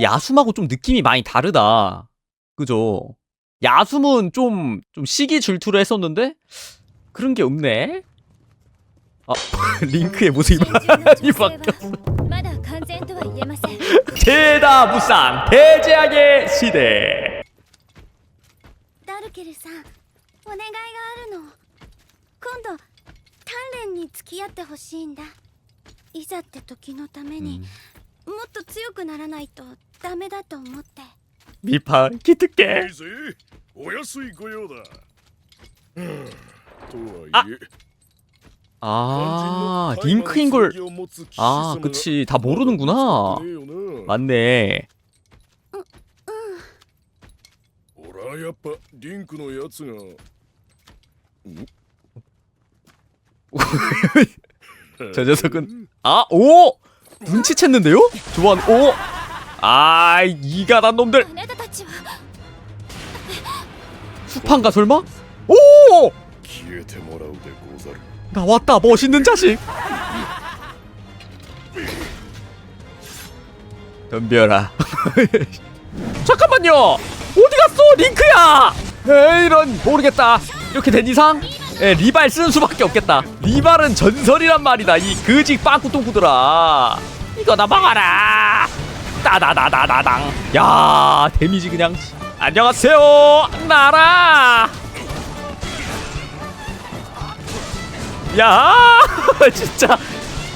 야숨하고 좀 느낌이 많이 다르다 그죠 야숨은 좀, 좀 시기 질투를 했었는데 그런 게 없네 아 링크의 모습이 真珠の 많이 女性 바뀌었어 はまだ完全とは言えません 대다무쌍 대재앙의 시대 ダルケルさんお願いがあるの今度鍛錬に付き合ってほしいんだいざって時のために、 もっと強くならないとダメだと思って 미파 기특해 いいぜお安いご用だ。はあとあはいえ、 아 肝心の 링크인 걸 大麻の剣を持つ騎士 아 様が 그치 다 모르는구나 ねえよな 맞네 俺はやっぱリンクのやつが 저 녀석은 아, 오! 네. 눈치챘는데요? 좋아. 오. 아, 이가난 놈들. 수판가 설마? 오! 나왔다. 멋있는 자식. 덤벼라. 잠깐만요. 어디 갔어? 링크야. 에이런 모르겠다. 이렇게 된 이상 예, 리발 쓰는 수밖에 없겠다. 리발은 전설이란 말이다. 이 거지 빠꾸똥꾸들아. 이거 나 막아라. 따다다다다당. 야, 데미지 그냥. 안녕하세요, 나라. 야, 진짜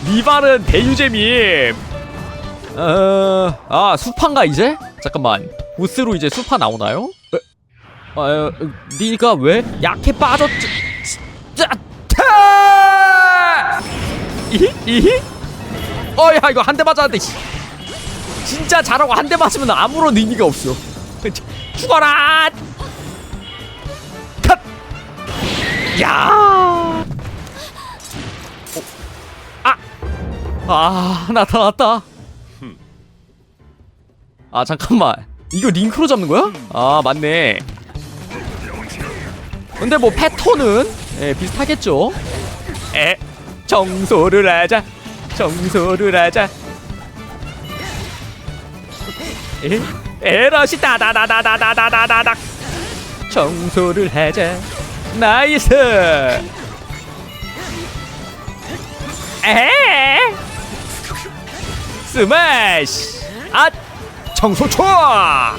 리발은 대유잼임. 어, 아 수파인가 이제? 잠깐만 보스로 이제 수파 나오나요? 에, 아, 어, 네가 왜 약해 빠졌지? 자, 타! 이히? 이히? 어 야 이거 한 대 맞았는데 씨. 진짜 잘하고 한 대 맞으면 아무런 의미가 없어. 죽어라! 컷! 야! 어. 아! 아 나타났다. 아 잠깐만 이거 링크로 잡는 거야? 아 맞네 근데 뭐 패턴은 예, 비슷하겠죠 에 청소를 하자 청소를 하자. 에? 에러시 다다다다다다다다다. 청소를 하자. 나이스! 에? 스매시! 아 청소 좋아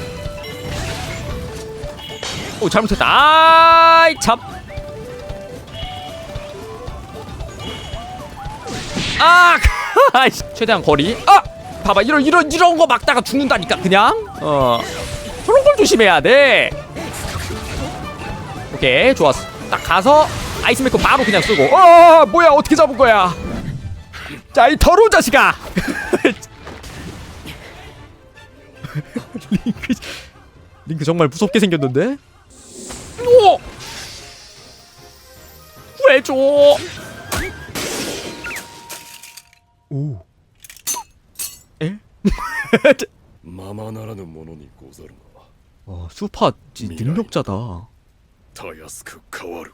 오 잘못했다. 아이 참 아, 최대한 거리. 아, 봐봐, 이런 이런 이런 거 막다가 죽는다니까 그냥. 어, 그런 걸 조심해야 돼. 오케이, 좋았어. 딱 가서 아이스 메이커 바로 그냥 쓰고. 어, 뭐야, 어떻게 잡은 거야? 자, 이 더러운 자식아. 링크 링크 정말 무섭게 생겼는데? 오! 구해줘! 오. 에? ままならぬものにござるが、 와, 수파 지- 능력자다. たやすく変わる。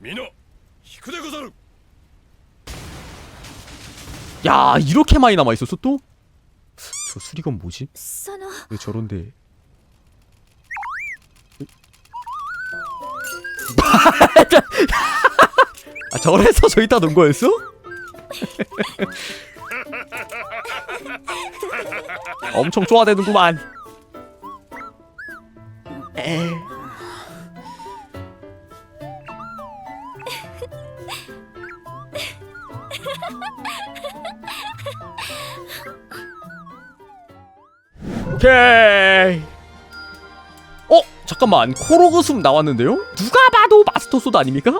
皆、引くでござる。 야, 이렇게 많이 남아 있었어 또? 저 수리건 뭐지? その 왜 저런데? 아, 저래서 저기다 놓은 거였어? 엄청 좋아되는구만. 에. 오케이. 어 잠깐만 코로그 숨 나왔는데요? 누가 봐도 마스터 소드 아닙니까?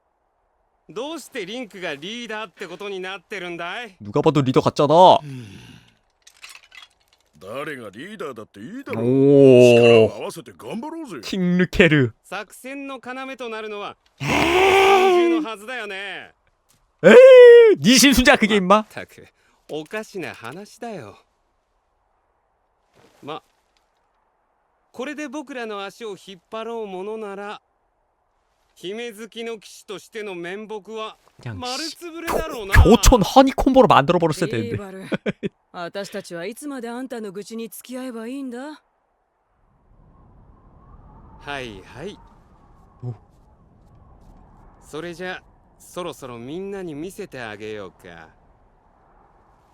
どうしてリンクがリーダーってことになってるんだい 누가 봐도 리더 같잖아. 誰がリーダーだっていいだろう 오 力を合わせて頑張ろうぜ 킹르케르. 作戦の要となるのは中のはずだよね 에이 니신 순자 그게 임마. ったくおかしな話だよまこれで僕らの足を引っ張ろうものなら 姫好きの騎士としての面目は 그냥 丸 씨, つぶれだろうな 교촌 허니 콤보로 만들어 버렸어야 リー 되는데. バル私たちはいつまであんたの愚痴に付き合えばいいんだはいはいおそれじゃそろそろみんなに見せてあげようか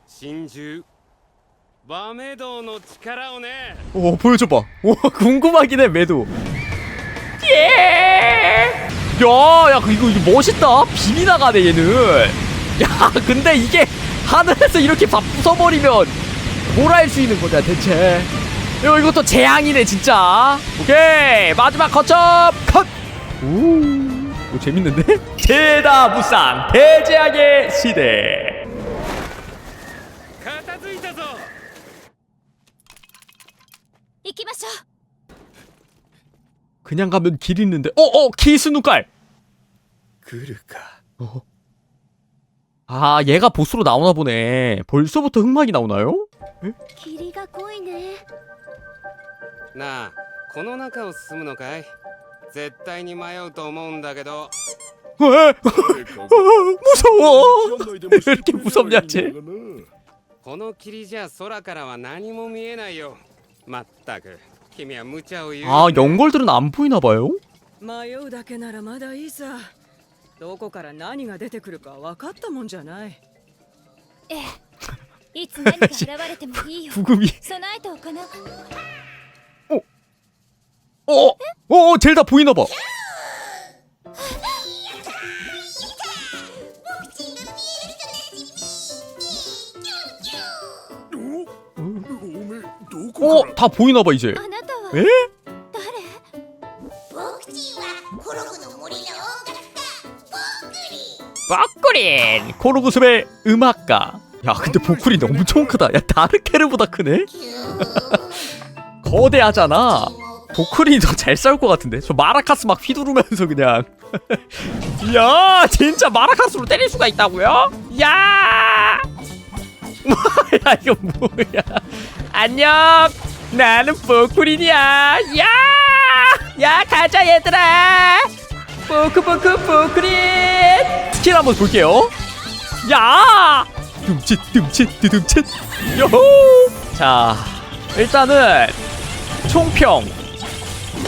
真珠バメドウの力をね 오 보여줘봐. 오 궁금하긴 해 매도. 예. 야, 야, 그, 이거, 이거 멋있다. 비이 나가네, 얘는. 야, 근데 이게 하늘에서 이렇게 밥 부숴버리면 뭘 할 수 있는 거냐, 대체. 이거, 이것도 재앙이네, 진짜. 오케이. 마지막 거점, 컷! 오, 이거 재밌는데? 제다 무쌍, 대재앙의 시대. 이기마쇼 그냥 가면 길 있는데. 어, 어, 키스 눈깔. 来るか 어. 아, 얘가 보스로 나오나 보네. 벌써부터 흑막이 나오나요? 霧が濃いねなあこの中を進むのかい絶対に迷うと思うんだけど 에, 誰かが 무서워. 道案内でもしてくれればいいんだがな 이렇게 무섭냐, 쟤? この霧じゃ空からは何も見えないよまったく君は無茶を言う 아, 연걸들은 안 보이나 봐요? 迷うだけならまだいいさどこから何が出てくるか分かったもんじゃないええいつ何が現れてもいいよ 구금이. 備えておかな 어, 어, 젤다 보이나 봐. おおめえどこ 어, から 다 보이나 봐 이제. あ なたは 에? 誰僕たちはコログの森の音楽家 빡꾸린 코르구습의 음악가. 야, 근데 보쿨이 엄청 크다. 야, 다르케르보다 크네. 거대하잖아. 보쿨이 더 잘 싸울 것 같은데. 저 마라카스 막 휘두르면서 그냥. 야, 진짜 마라카스로 때릴 수가 있다고요? 야! 야, 이거 뭐야? 안녕. 나는 보쿨이냐? 야! 야, 가자 얘들아. 포크 포크 포크린. 스킬 한번 볼게요. 야! 둠칫 둠칫 드둠칫. 요호! 자 일단은 총평.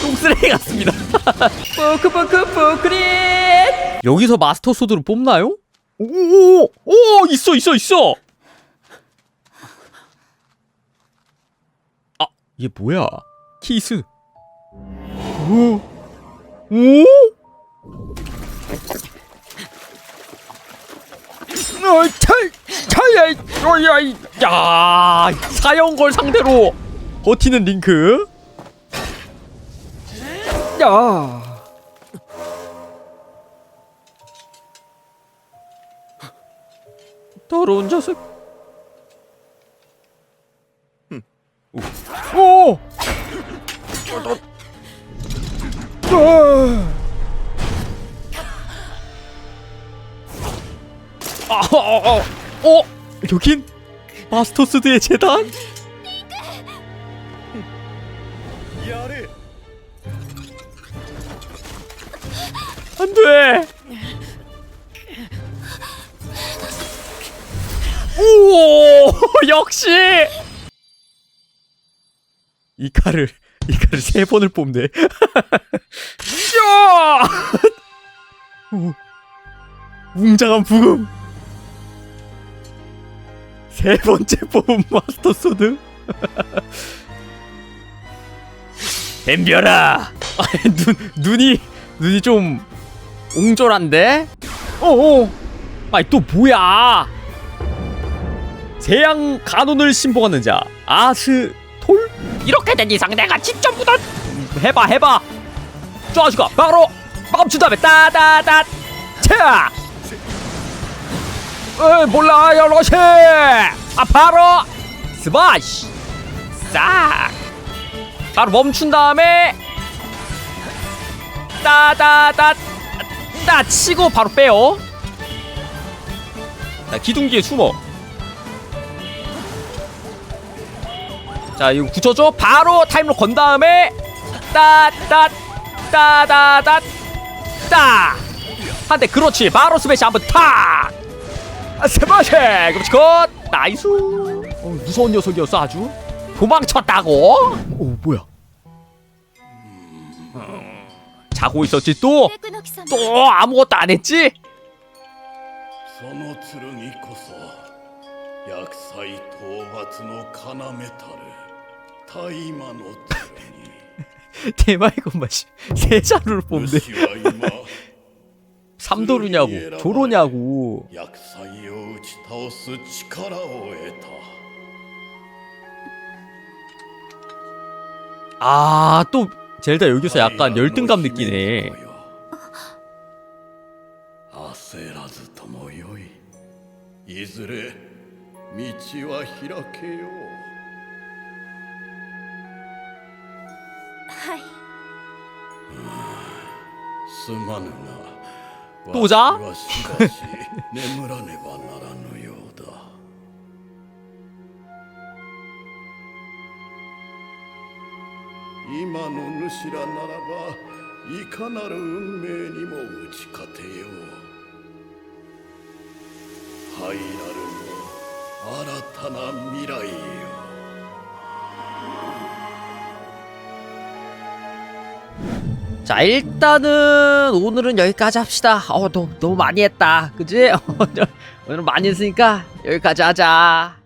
똥쓰레기 같습니다. 포크 포크 포크린. 여기서 마스터 소드를 뽑나요? 오오오 오, 있어 있어 있어 이게 뭐야 키스 오 오? 어, 찰, 찰야, 어야, 야, 사형걸 상대로 버티는 링크. 야. 더러운. 오. 오. 어. 아, 어, 여긴 마스터스드의 재단? 안돼 오 역시 이 칼을 이 칼을 세 번을 뽑네. 야 오, 웅장한 부금. 세 번째 뽑은 마스터 소드. 덤벼라! 눈 눈이 눈이 좀 옹졸한데? 어어. 아니 또 뭐야? 세양 간혼을 신봉하는 자 아스톨? 이렇게 된 이상 내가 직접 묻어 해봐 해봐. 좌주가 바로 멈춘 다음에 따다다 차! 에 몰라 여러시. 아 바로 스마시. 싹 바로 멈춘 다음에 따다다 따 치고 바로 빼요. 자 기둥기에 숨어. 자 이거 굳혀줘. 바로 타임로 건 다음에 따따 따다다 따. 한대 그렇지. 바로 스매시 한번 탁 아, 스매시. 그렇지 컷. 나이스. 어, 무서운 녀석이었어 아주. 도망쳤다고. 오 뭐야? 자고 있었지 또? 또 아무것도 안 했지? その剣こそ薬剤討伐の要たる大魔の 대마이건 맛이 세 자루를 剣 뽑네 主は今 삼도루냐고 조로냐고 薬剤を打ち倒す力を得た 아 또 젤다 여기서 약간 열등감 느끼네 焦らずともよいいずれ道は開けよう すまぬがどうじゃ？わしはしばし眠らねばならぬようだ。今の主らならばいかなる運命にも打ち勝てよう。ハイラルの新たな未来よ 자 일단은 오늘은 여기까지 합시다. 어 너, 너무 많이 했다. 그지? 오늘 많이 했으니까 여기까지 하자